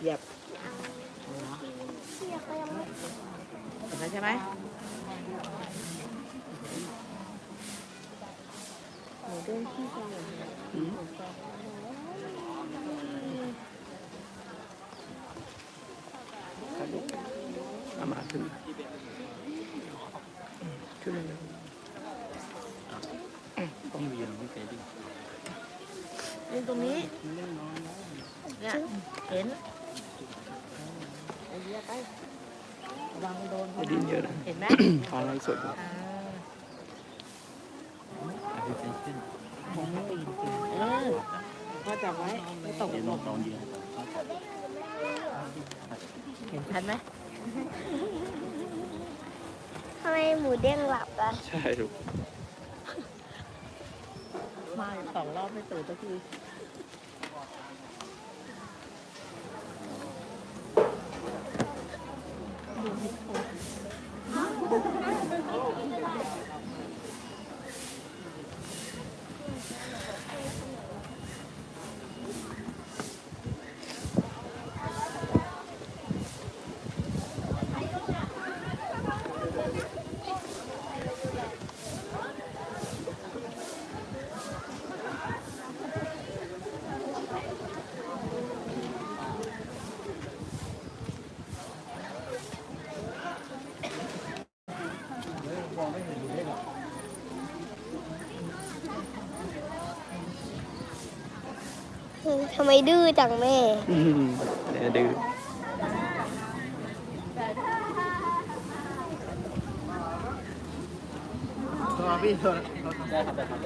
เหยียบเสียก็ยังไม่เห็นแล้วใช่ไหมหมูเด้งที่จังอืมเอามาขึ้นมาขึ้นเลย ต้องเวียนไม่เคยดิยืนตรงนี้เนี่ยเห็นไอ้เหี้ยไประวังโดนจะดิ้นเยอะนะเห็นไหมขอไลฟ์สดอ่าอาจจะเป็นขึ้นเออพ่อจับไว้ไม่ตกเดี๋ยวหลลองบลองยืนเห็นชัดไหมทำไมหมูเด้งหลับอะ ใช่ลูกมาสองรอบไม่ตื่นสักที ทำไมดื้อจังแม่อืมเดี๋ยวดื้อตัวพี่ตัวได้ครับได้ครับ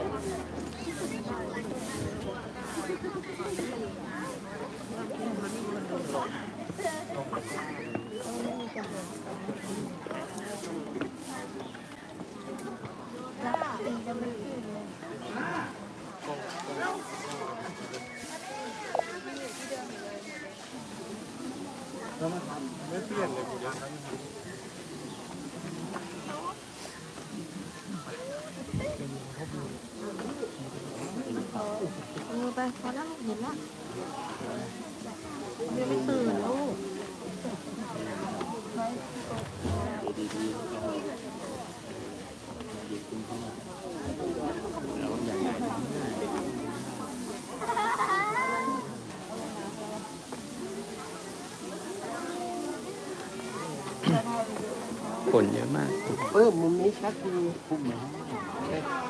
มือไปพอแล้วลูกเห็นแล้วยังไม่ตื่นลูกแล้วใหญ่ใหญ่ ผลเยอะมากเพิ่มมุมนี้ชัดดีพุ่มนะ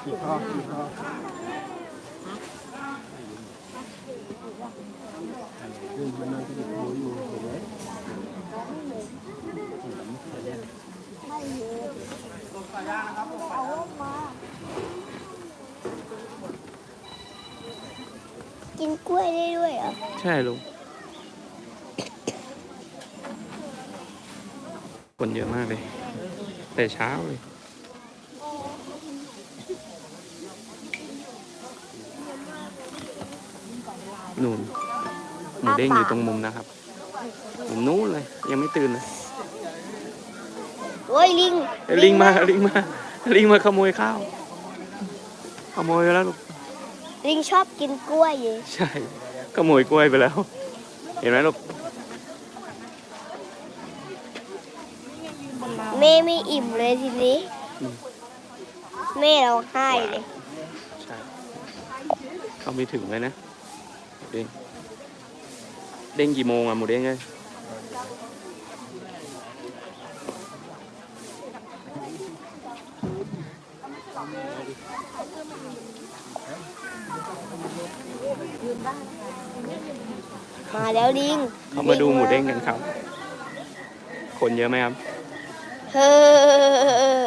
ขี่คอขี่คอขึ้นมันนั่งที่ดูอยู่เห็นไหมกินกล้วยได้ด้วยเหรอ ใช่ลูกคนเยอะมากเลย แต่เช้าเลยนู่นหมูเด้งอยู่ตรงมุมนะครับมุมนู้นเลย ยังไม่ตื่นเลยโอ้ยลิงเอ้ยลิงมาลิงมาลิงมาขโมยข้าว ขโมยไปแล้วลูกลิงชอบกินกล้วยอยู่ใช่ขโมยกล้วยไปแล้ว เห็นไหมลูก แม่ไม่อิ่มเลยทีนี้อืมแม่เราไห้เลยใช่เขาไม่ถึงเลยนะเด้งเด้งกี่โมงอะหมูเด้งเลยมาแล้วลิง เขามาดูหมูเด้งกันครับ คนเยอะไหมครับ เฮ้อ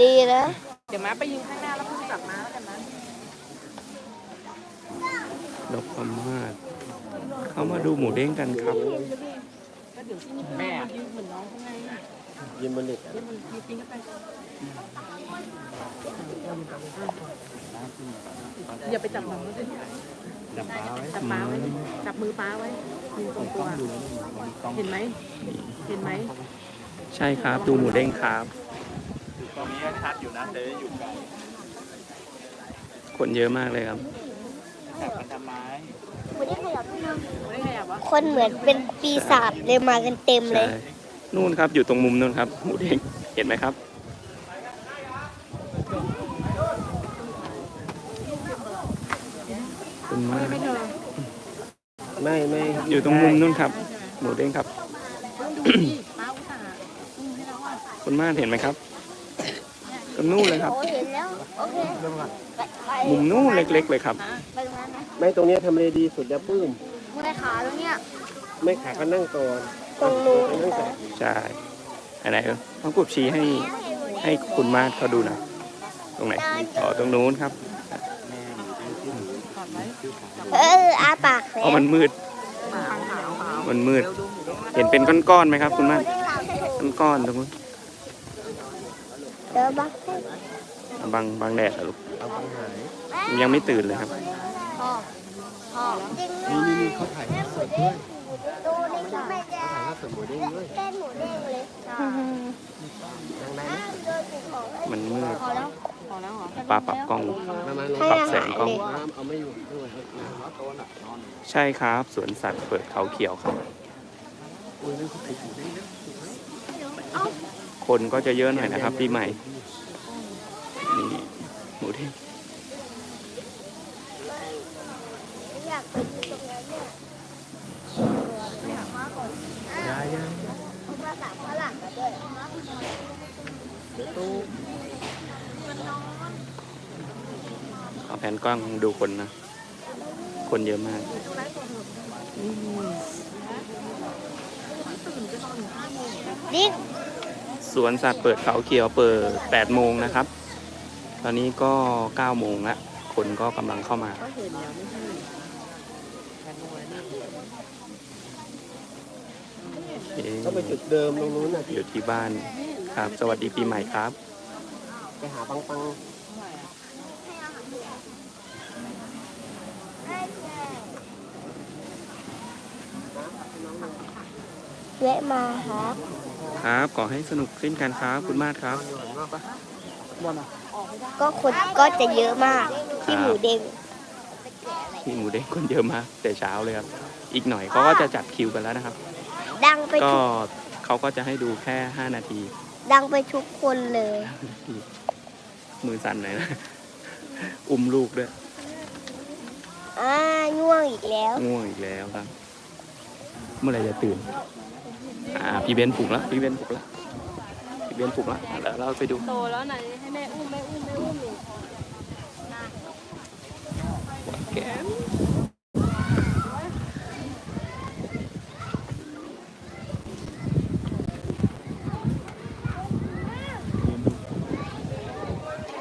ดีนะเดี๋ยวม้าไปยืนข้างหน้าแล้วเพิ่งกลับมาแล้วกันนะดอกประมาศเขามาดูหมูเด้งกันครับแม่ยืนเหมือนน้องเขาไงยืนบนเหล็กยืนมันยืนจริงก็ไปอย่าไปจับมันสิจับปลาไว้จับป้าไว้จับมือป้าไว้ยืนตรงตัวดูแล้วมีกล้องเห็นไหมเห็นไหม ใช่ครับ ดูหมูเด้งครับ ตรงนี้ก็ชัดอยู่นะแต่อยู่ไกลคนเยอะมากเลยครับจับมันทำไมมคนเหมือนเป็นปีศาจเลยมากันเต็มเลใช่ย นู่นครับอยู่ตรงมุมนู่นครับหมูเด้งเห็นไหมครับ คุณมาก ไม่ไม่อยู่ตรงมุมนู่นครับ หมูเด้งครับ คุณมากเห็นไหมครับตรงนู่นเลยครับ โอ้เห็นแล้ว โอเคไปไปมุมนู่นเล็กๆเลยครับ ไปตรงนั้นนะไม่ตรงเนี้ยทำเลดีสุดแล้วปื้ม มือได้ขาตรงเนี้ยไม่ขาก็นั่งก่อนตรงนู้น นั่งก่อนใช่อันไหนเออต้องกดชี้ให้ให้คุณมาศเขาดูหนะตรงไหนอ๋อตรงนู้นครับเอออาปากแล้เพราะมันมืด มันมืด เห็นเป็นก้อนๆไหมครับ คุณมาศก้อนๆตรงนู้น เดี๋ยวบักบังบังแดดเหรอลูกเอาไปหายยังไม่ตื่นเลยครับ พ่อพ่อจริงนี่นี่นี่เขาถ่ายหน้าสดด้วยดูนี่ทำไมจะถ่ายหน้าสดหมูเด้งด้วยเต้นหมูเด้งเลยดังไหนโดนติดของเอ้ยมันมืดพอแล้วปลาปรับกล้องประมาณปรับแสงกล้อง น้ำเอาไม่อยู่ด้วยใช่ครับสวนสัตว์เปิดเขาเขียวครับคนก็จะเยอะหน่อยนะครับปีใหม่นี่หมูเด้งอยา คนก็จะเยอะหน่อยนะครับปีใหม่นี่หมูเท่งเอาแผ่นกล้องดูคนนะ คนเยอะมากดิ๊ก วนสัตว์เปิดเขาเขียวเปิด8โมงนะครับ ตอนนี้ก็9โมงละคนก็กำลังเข้ามาเอ๊ะต้องไปจุดเดิมตรงนู้นน่ะอยู่ที่บ้านครับ สวัสดีปีใหม่ครับ ไปหาปังปังแวะมาครับ ครับขอให้สนุกเช่นกันครับคุณมาศครับก็คนก็จะเยอะมากที่หมูเด้งที่หมูเด้งคนเยอะมากแต่เช้าเลยครับ อีกหน่อยเขาก็จะจัดคิวกันแล้วนะครับ ดังไปก็ทุกเขาก็จะให้ดูแค่ 5 นาทีดังไปทุกคนเลย มือสั่นหน่อยนะอุ้มลูกด้วยอ่าง่วงอีกแล้ว ง่วงอีกแล้วครับ เมื่อไหรจะตื่น อ่าพี่เบนปลุกแล้วพี่เบนปลุกแล้วพี่เบนปลุกแล้วแล้วเราไปดูโตแล้วไหนให้แม่อุ้มแม่อุ้มแม่อุ้มหนูแก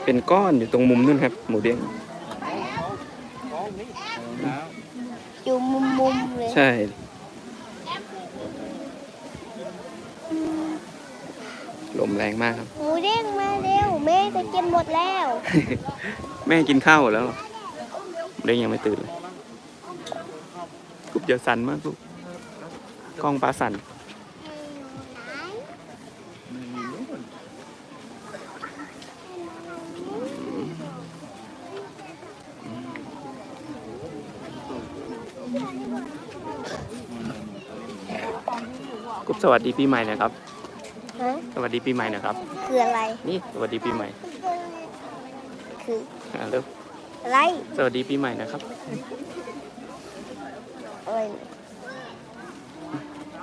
เป็นก้อนอยู่ตรงมุมนู่นครับ หมูเด้งอยู่มุมๆเลย ใช่ มแรงมากครับ หมูเด้งมาเร็วแม่จะกินหมดแล้ว แม่กินข้าวหมดแล้วหมูเด้งยังไม่ตื่นเลยกุบอย่าสั่นมากกุบกล้องปลาสั่นกุบสวัสดีปีใหม่นะครับฮะส วัสดีปีใหม่นะครับ คืออะไร นี่สวัสดีปีใหม่คืออ่าเร็วอะไรสวัสดีปีใหม่นะครับ อะไร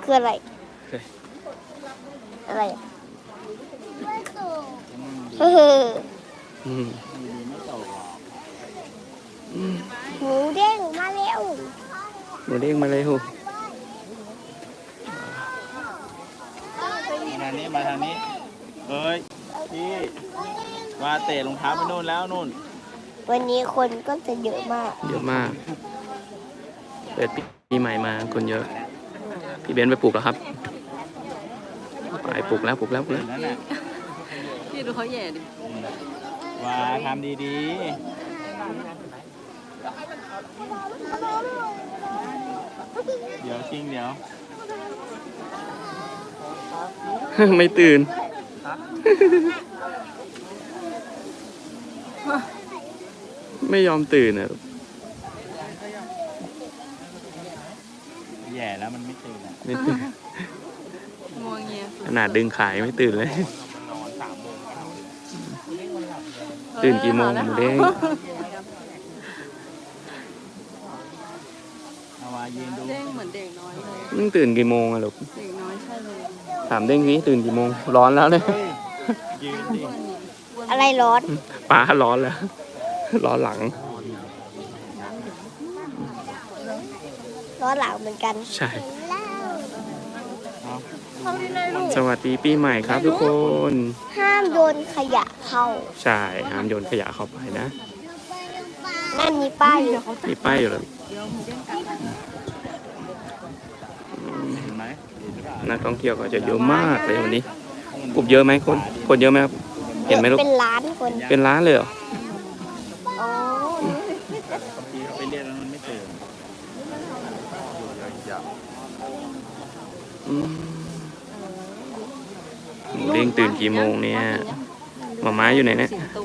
คืออะไรเฮ้ยอะไรเอออืมอืมหมูเด้งมาเร็วหมูเด้งมาเลยฮู มา ทางนี้มาทางนี้เฮ้ยพี่ว่าเตะรองเท้าไปนู่นแล้วนู่น วันนี้คนก็จะเยอะมาก เยอะมาก เปิดปีใหม่มาคนเยอะ พี่เบนซ์ไปปลูกแล้วครับไปปลูกแล้วปลูกแล้วปลูกแล้วนั่นแหละพี่ดูเขาแย่ดิว่าทำดีๆ เดี๋ยวจริงเดี๋ยว ไม่ตื่น ไม่ยอมตื่นอะก่แล้วมันไม่ตื่นอะไม่ตื่นงวงเงียสุดขนาดดึงขายไม่ตื่นเลย นอนสามโมงก็เอาตื่นกี่โมงหมูเด้ง เอามายืนดู เด้งเหมือนเด็กน้อยเลย มึงตื่นกี่โมงอะลูกเถามเด้งนี้ตื่นกี่โมง ร้อนแล้วเนี่ยเฮ้ยยืนดิอะไรร้อนป้าร้อนแล้ว ร้อนหลัง ร้อนหลังเหมือนกันใช่ สวัสดีปีใหม่ครับทุกคน ห้ามโยนขยะเข้า ใช่ ห้ามโยนขยะเข้าไปนะ นั่นมีป้ายอยู่ มีป้ายอยู่เลย เห็นไหมเห็ นหรือเปล่านักท่องเที่ยวก็จะเยอะมากเลยวันนี้กลุ่มเยอะไหมคน คนเยอะไหมครับ เห็นไหมลูก เป็นล้านคน เป็นร้านเลยเหรออ๋อบางทีเขาไปเรียกแล้วมันไม่ตื่นอืมหมูเด้งตื่นกี่โมงเนี่ยหมาม้าอยู่ไหนเนี่ยสิงโต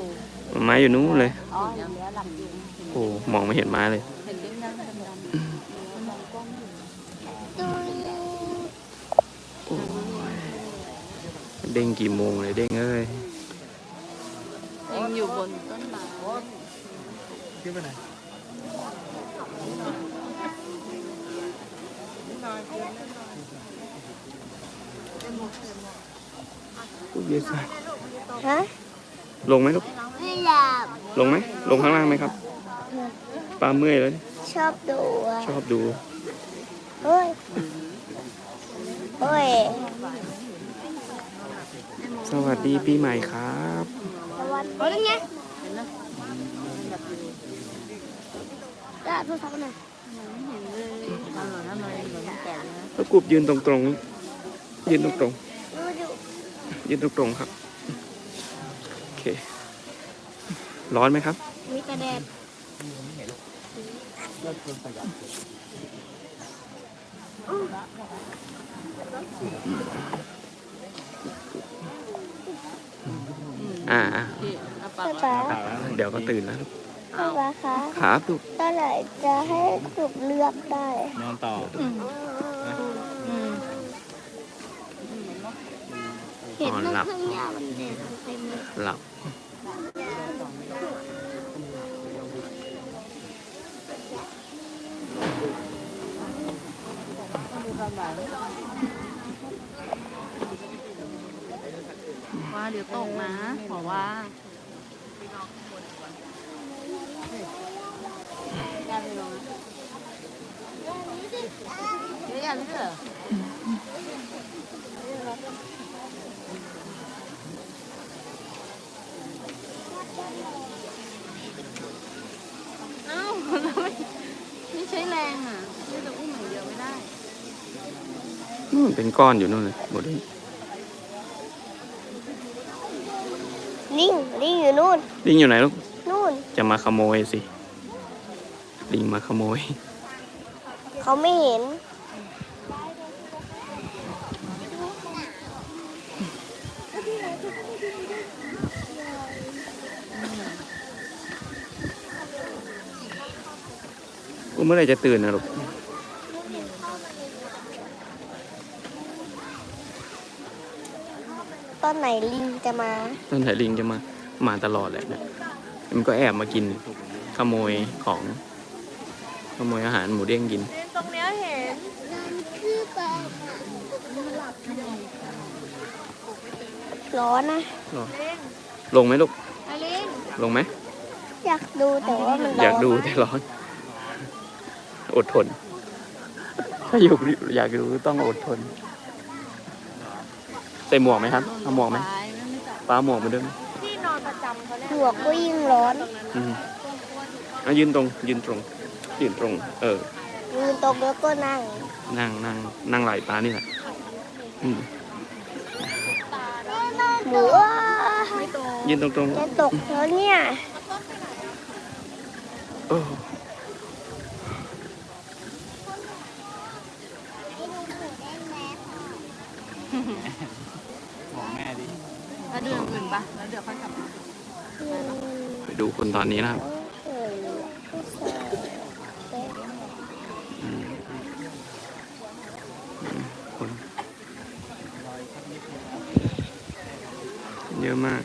หมาม้าอยู่นู้นเลยอ๋ออย่างเนี้ยหลับอยู่โอ้ มองไม่เห็นม้าเลย เห็นเด้งนั่งดำๆมันมองกล้องอยู่ เด้งกี่โมงเลยเด้งเอ้ยยังอยู่บนต้นไม้ขึ้นไปไหนพูดเยอะสัสฮะลงไหมลูกไม่หลับลงไหมลงข้างล่างไหมครับปลาเมื่อยแล้วเนี่ยชอบดูอะชอบดูเฮ้ยเฮ้ย สวัสดีปีใหม่ครับเฮ้ยไงได้โทรศัพท์หน่อยแล้วกรุบยืนตรงๆยืนตรงดูดูๆยืนตรงๆครับ โอเค ร้อนไหมครับ มีกระเด็นอ่า อ่าพี่อาปาป้ากไว้ป๊าเดี๋ยวก็ตื่นแล้วป้าป๊าคะครับลูกเมื่อไหร่จะให้สุกเลือกได้ นอนต่ออืมเห็นนอนมันหลับข้างหน้ามันเด่นเต็มเลยหลับ ว่า เดี๋ยวตกนะบอกว่าย่าไปลงนะเดี๋ยวย่าไม่เจอเอ้าแล้วไม่ไม่ใช้แรงอะไม่จะอุ้มอย่างเดียวไม่ได้ นู่นเป็นก้อนอยู่นู่นเลยหมดเลย ลิงลิงอยู่นู่น ลิงอยู่ไหนลูก นู่น จะมาขโมยสิ ลิงมาขโมย เขาไม่เห็น กูเมื่อไหรจะตื่นนะลูก ตอนไหนลิงจะมาตั้งแต่ลิงจะมา มาตลอดแหละเนี่ยมันก็แอบมากินขโมยของขโมยอาหารหมูเด้งกิน ตรงเนี้ยเห็นร้อนนะลงไหมลูก อลิงลงไหม อยากดูแต่ว่ามันร้อนอยากดูแต่ร้อน อดทน ถ้าอยู่อยากดูต้องอดทน ใส่หมวกไหมครับเอาหมวกไหมตายไม่จับป้าหมวกมาด้วยไหม หยวกก็ยิ่งร้อนอืมเอายืนตรง ยืนตรง ยืนตรง เออ ยืนตรงแล้วก็นั่ง นั่งนั่งนั่งไหลปลานี่แหละอืมหมูว่ายืนตรงตรงจะตกแล้วเนี่ย ๆเออ บอกแม่ดิ แล้วเดือนอื่นปะแล้วเดี๋ยวค่อยกลับมา ไปดูคน ตอนนี้นะครับเอออืมคนเยอะมาก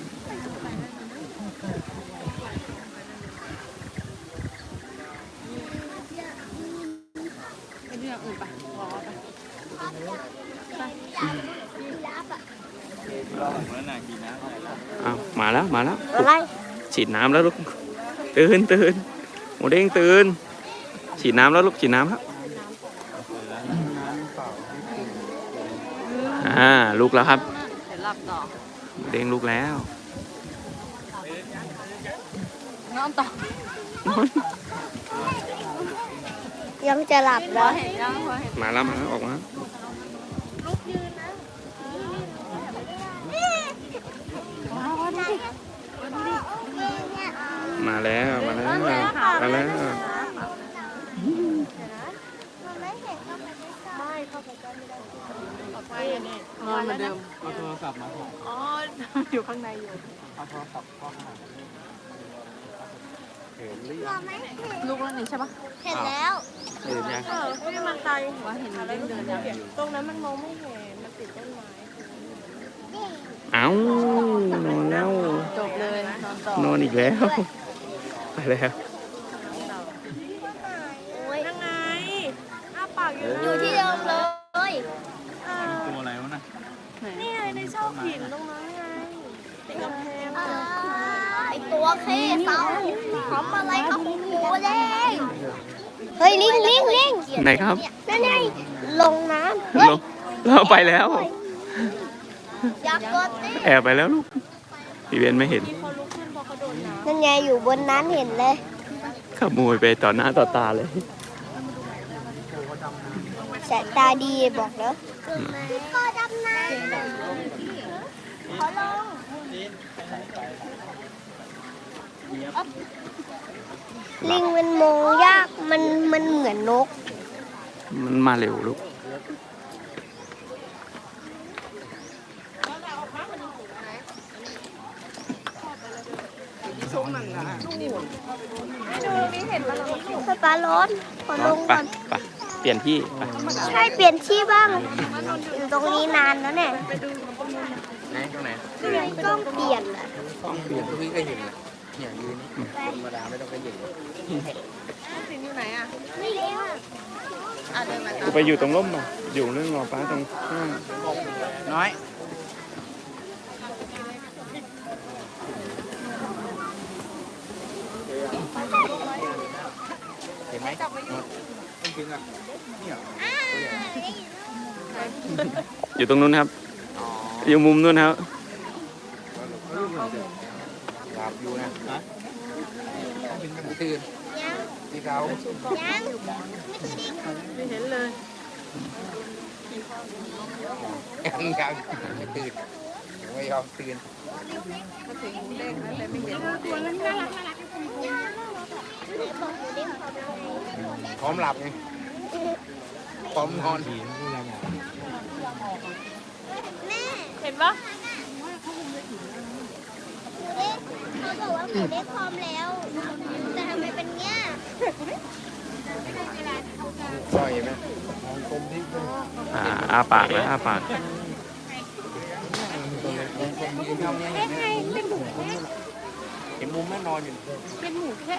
ไปดูอย่างอื่นปะรอปะแล้วน่ะกินน้ำอะไรแล้วอ้าวมาแล้ว มาแล้วอะไรฉีดน้ำแล้วลูก ตื่นตื่นหมูเด้งตื่น ฉีดน้ำแล้วลูกฉีดน้ำครับอ่าลูกแล้วครับเดี๋ยวหลับต่อหมูเด้งลูกแล้วนอนต่อยังจะหลับพแล้อวเห็นยังพอเห็นมาแล้วมาแล้วออกมา มาแล้วมาแล้วมาแล้วนอนเหมือนเดิมเอาโทรศัพท์มาถ่ายอ๋ออยู่ข้างในอยู่เอาโทรศัพท์เข้ามาเห็นหรือยังลูกแล้วนี่ใช่ปะเห็นแล้วเห็นยังเออไม่มันไกลว่าเห็นเล่นเดินยังตรงนั้นมันมองไม่เห็นมันติดต้นไม้เอ้านอนแล้วจบเลยนอนต่อนอนอีกแล้ว ไปแล้วนั่งไงอ้าปากอยู่อยู่ที่เดิมเลยอ่าตัวอะไรวะน่ะไหนนี่ไงในช่องหินตรงนั้นไงติดกำแพงอ่าไอตัวเคเต่าทำอะไรกับหมูเด้งเฮ้ยลิงลิงลิงไหนครับนั่นไงลงน้ำเฮ้ยเราเราไปแล้วอยากกดดิแอบไปแล้วลูกพี่เบนไม่เห็น นน้นั่นไงอยู่บนนั้นเห็นเลย ขโมยไปต่อหน้าต่อตาเลยสายตาดีบอกแล้วพี่ก็ดำน้ำขอลงลิงมันมองยากมันมันเหมือนนก มันมาเร็วลูก สปาร้อนขอลงไปก่อน ไปเปลี่ยนที่ไปใช่เปลี่ยนที่บ้างอยู่ตรงนี้นานแล้วเนี่ยไหนตรงไหนต้องเปลี่ยนอะต้องเปลี่ยนทุกทีก็เห็นเลยเนี่ยยืนนี่ธรรมดาไม่ต้องไปยืนำสินอยู่ไหนอะไม่เลี้ยงอะเดินมาตามไปอยู่ตรงร่มป่ะอยู่เรื่องรอฟ้าตรงข้างน้อย เห็นไหมต้องกินอะเนี่ยอยู่ตรงนู้นครับ อยู่มุมนู้นครับหลับอยู่นะฮะตื่นที่เขายังไม่เห็นเลยยังยังไม่ตื่นไม่ยอมตื่น พร้อมหลับไงพร้อมนอนเห็นปะเขาบอกว่าหมูได้พร้อมแล้ว แต่ทำไมเป็นเงี้ยซอยเห็นไหมคมที่ตรงอ่าอาปากแล้วอาปากนี้ยืนเท่านี้เห็นไหมเห็นมุมแม่นอนอยู่เป็นหมูแค่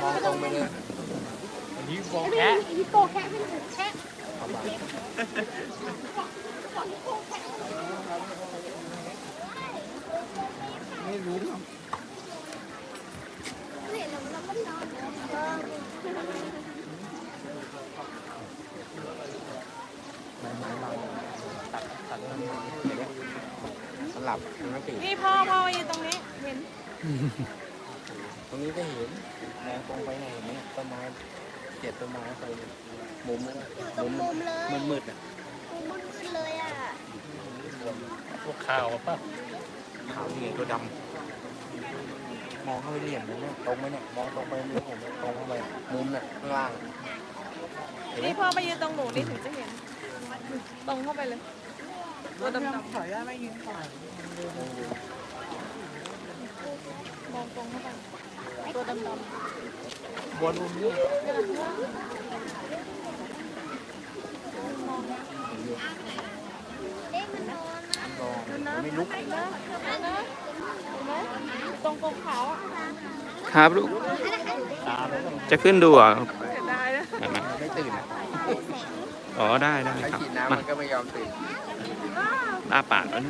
มองตรงไปเลยฮิปโปแค่เป็นหมูแค่ไม่รู้หรอกมันหลับมันไม่ตื่นนี่พ่อพ่ออยู่ตรงนี้เห็น ตรงนี้ก็เห็นมองตรงไปไหนเห็นไหมต้นไม้ เจ็ดต้นไม้ไปมุมนั้นตรงมุมเลยมืดมืดๆอะมุมมืดๆเลยอะพวกข่าวป่ะขาวนี่ไงตัวดำมองเข้าไปเหลี่ยมเลยเนี่ยตรงไปเนี่ยมองตรงไปมือผมตรงเข้าไปมุมเนี่ยข้างล่างเห็นไหมนี่พ่อมายืนตรงหนูนี่ถึงจะเห็น ตรงเข้าไปเลยตัวดำๆถอยได้ไม่ยืนก่อนมองตรงเข้าไป ตัวดำบนมุมนี้ลุกตรงกรงขาวครับลูกจะขึ้นดูเหรอะได้นะมามาไม่ตื่นอ๋อได้ได้ครับฉีดน้ำมันก็ไม่ยอมตื่นลาปากแล้วน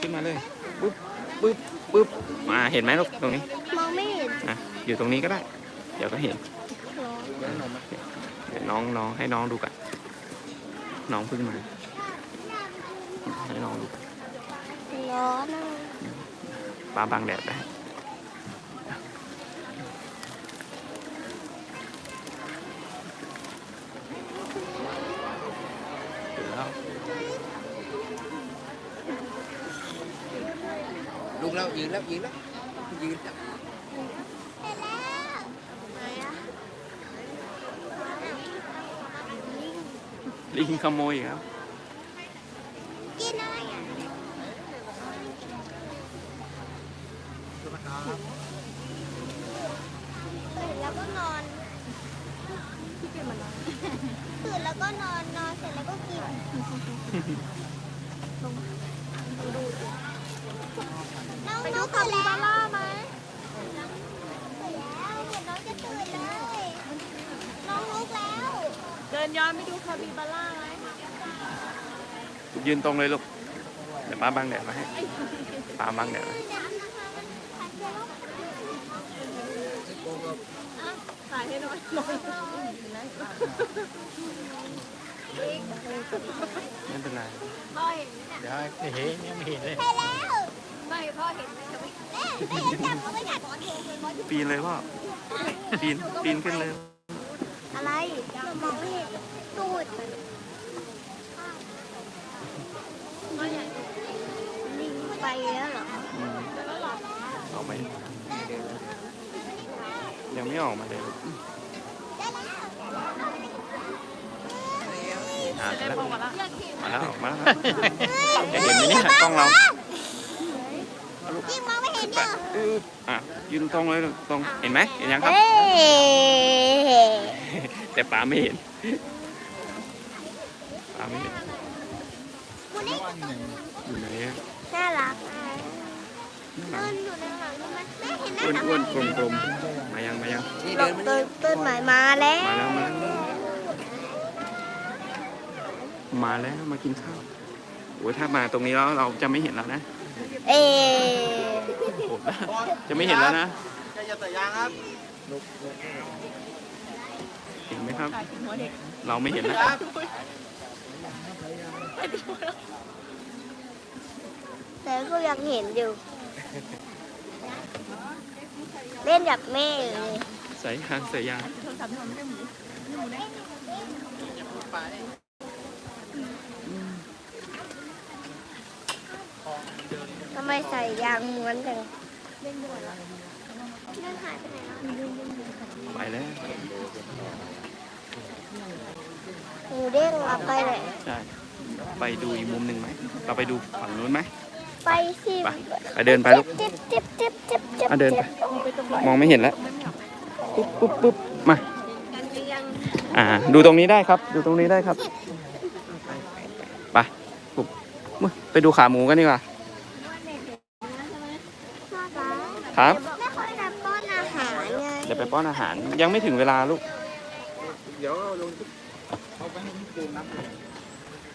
ขึ้นมาเลยปึ๊บปึ๊บปึ๊บมาเห็นไหมลูกตรงนี้ม อยู่ตรงนี้ก็ได้ เดี๋ยวก็เห็นเดี๋ยวน้องน้องให้น้องดูกัน น้องเพิ่งมา ให้น้องดูร้อนปลาบังแดดได้ถึงแล้วลุกแล้วยืนแล้วยืนแล้วยืนแล้ วลิงขโมยอีกแล้ว กินอะไรอะตื่นแล้วก็นอนตื่นแล้วก็นอนนอนเสร็จแล้วก็กิน น้องนุ๊กตื่นแล้วล่าไหมตื่นแล้วเห็นน้องจะตื่นเลย น้องลุกแล้ว เดินย้อนไปดูคาบิบาร่าไหม ยืนตรงเลยลูก เดี๋ยวป้าบังแดดมาให้ป้าบังแดดมาถ่ายให้หน่อยไม่เป็นไรเดี๋ยวให้เฮ้ยยังไม่เห็นเลยไปแล้วไม่พ่อเห็นไม่เห็นจับเขาไม่กัดปีนเลยพ่อปีนปีนขึ้นเลย อะไรมองไม่เห็นตูดลิงไป แล้วเหรออืมออกไหมยังไม่ออกมาเลยลูกอ่าแล้วมาแล้วออกมาแล้วจะเห็นไหมเนี่ยกล้องเรายิงมองไม่เห็นเนี่ยอะยืนตรงเลยตรงเห็นไหมเห็นยังครับแต่ป๋าไม่เห็นป๋าไม่เห็นอยู่ไหนอะ น่ารักเดินอยู่ในหลังใช่ไหมแม่เห็นหน้าอ้วนตาอ้วนกลมกลมๆมายังมายังนี่ต้ Vâng, เดินไม่นได้ต้นไม้มาแล้ว มาแล้วมาแล้วมาแล้วมากินข้าวโอ้ยถ้ามาตรงนี้แล้วเราจะไม่เห็นแล้วนะเอ๊ะโหดนะจะไม่เห็นแล้วนะจะใส่ยางครับเห็นไหมครับเด็กเราไม่เห็นแล้ว แต่ก็ยังเห็นอยู่ เล่นกับแม่เลยใส่ยางใส่ยางโทรศัพท์ที่มันไม่ได้หมุนทำไมใส่ยางม้วนจังเล่นด้วยแล้วเล่นหายไปไหนแล้วไปแล้วหมูเด้งเอาไปไหนใช่ ไปดูอีกมุมหนึ่งไหม เราไปดูฝั่งนู้นไหม ไปสิไปไปเดินไปลูกจิ๊บจิ๊บจิ๊บจิ๊บจิ๊บอะเดินไป มองไม่เห็นแล้ว ปุ๊บปุ๊บปุ๊บมา อ่า ดูตรงนี้ได้ครับ ดูตรงนี้ได้ครับ ไปปุ๊บมาไปดูขาหมูกันดีกว่า ครับแม่เขาจะป้อนอาหารไงเดี๋ยวไปป้อนอาหาร ยังไม่ถึงเวลาลูก เดี๋ยวเอาลงเอาไปให้พี่ตูนนับ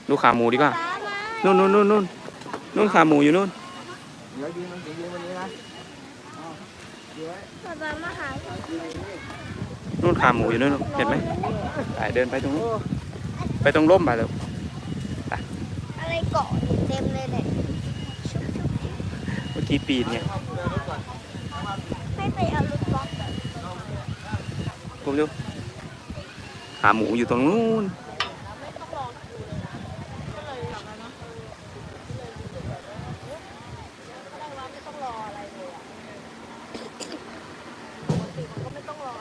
ดูขาหมูดีกว่าป้ามานู่นนู่นนู่นนู่น นู่นขาหมูอยู่นู่นเดี๋ยวยืนมันยืนวันนี้นะป้าป้ามาหานู่นขาหมูอยู่นู่นลูกเห็นไหมไปเดินไปตรงนู้นไปตรงร่มไปเลยอะไรเกาะเต็มเลยเนี่ยเมื่อกี้ปีนไงไม่ไปเอาลูกบอลผมดูขาหมูอยู่ตรงนู้น